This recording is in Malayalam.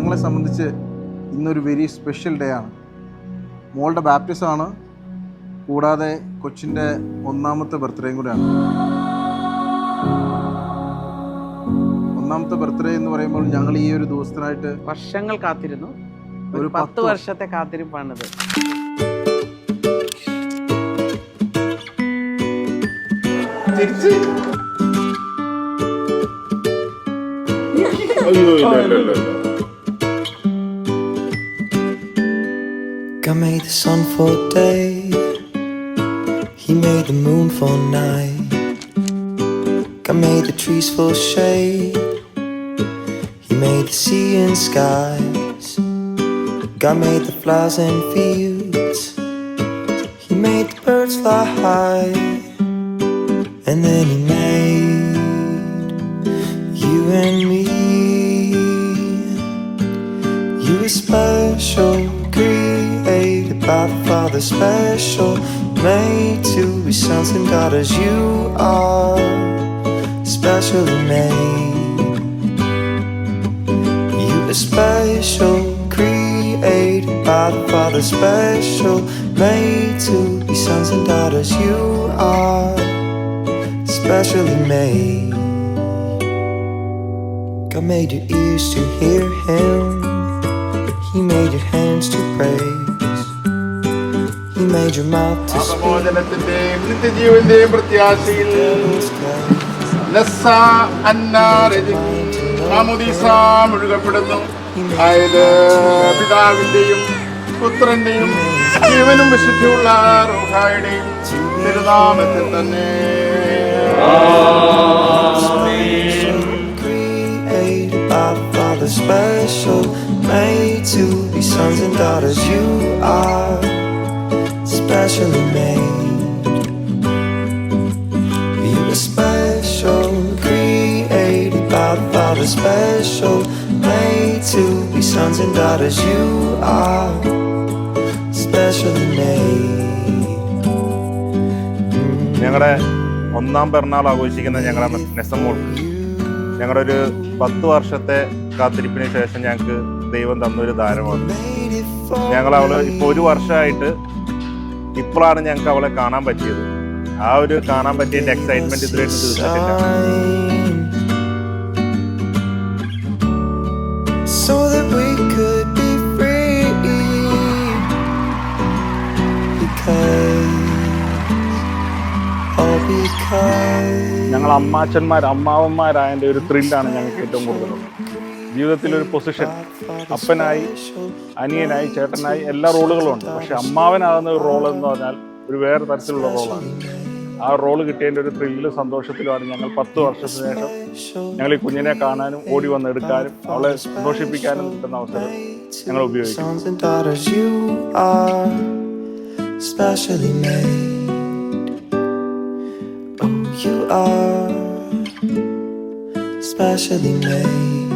ഞങ്ങളെ സംബന്ധിച്ച് ഇന്നൊരു വെരി സ്പെഷ്യൽ ഡേ ആണ്. മോളുടെ ബാപ്റ്റിസം ആണ്. കൂടാതെ കൊച്ചിന്റെ ഒന്നാമത്തെ ബർത്ത്ഡേയും കൂടെയാണ്. ഒന്നാമത്തെ ബർത്ത്ഡേ എന്ന് പറയുമ്പോൾ ഞങ്ങൾ ഈ ഒരു ദിവസത്തിനായിട്ട് വർഷങ്ങൾ കാത്തിരുന്നു. ഒരു പത്ത് വർഷത്തെ കാത്തിരിപ്പാണിത്. തിരിച്ച്. അയ്യോ ഇല്ല ഇല്ല ഇല്ല. I made the sun for day. He made the moon for night. God made the trees for shade. He made the sea and skies. God made the flowers and fields. He made the birds fly high. And then he made the special, made to be sons and daughters. You are specially made. You are special, created by the Father, special, made to be sons and daughters. You are specially made. God made your ears to hear Him. പാപമോചനത്തിന്റെയും നിത്യജീവന്റെയും പ്രത്യാശയിൽ മുഴുകപ്പെടുന്നു. അതായത് പിതാവിന്റെയും പുത്രന്റെയും ജീവനും വിശുദ്ധിയുള്ള റൂഹായുടെയും തിരുനാമത്തിൽ തന്നെ. Special, made to be sons and daughters. You are specially made. We were special, created by the Father, special, made to be sons and daughters. You are specially made. ഞങ്ങളുടെ ഒന്നാം പിറന്നാൾ ആഘോഷിക്കുന്ന ഞങ്ങളുടെ നെസമോൾ ഞങ്ങളുടെ ഒരു പത്ത് വർഷത്തെ കാത്തിരിപ്പിന് ശേഷം ഞങ്ങൾക്ക് ദൈവം തന്നൊരു ദാനമാണ് ഞങ്ങൾ അവൾ ഇപ്പോൾ ഒരു വർഷമായിട്ട് ഇപ്പോഴാണ് ഞങ്ങൾക്ക് അവളെ കാണാൻ പറ്റിയത്. ആ ഒരു കാണാൻ പറ്റിയ എക്സൈറ്റ്മെന്റ് ഇതുവരെയായിട്ട് തീർന്നിട്ടില്ല shine so that we could be free. Because all because. ഞങ്ങൾ അമ്മാച്ചന്മാർ അമ്മാവന്മാരായതിന്റെ ഒരു ത്രില്ലാണ് ഞങ്ങൾക്ക് ഏറ്റവും കൂടുതലുള്ളത് ജീവിതത്തിൽ ഒരു പൊസിഷൻ അപ്പനായി അനിയനായി ചേട്ടനായി എല്ലാ റോളുകളും ഉണ്ട്. പക്ഷെ അമ്മാവനാകുന്ന ഒരു റോൾ എന്ന് പറഞ്ഞാൽ ഒരു വേറെ തരത്തിലുള്ള റോളാണ് ആ റോൾ കിട്ടിയതിന്റെ ഒരു ത്രില്ലും സന്തോഷത്തിലുമാണ് ഞങ്ങൾ പത്ത് വർഷത്തിന് ശേഷം ഞങ്ങൾ ഈ കുഞ്ഞിനെ കാണാനും ഓടി വന്ന് എടുക്കാനും അവളെ സന്തോഷിപ്പിക്കാനും കിട്ടുന്ന അവസരം ഞങ്ങൾ ഉപയോഗിക്കും. Specially made.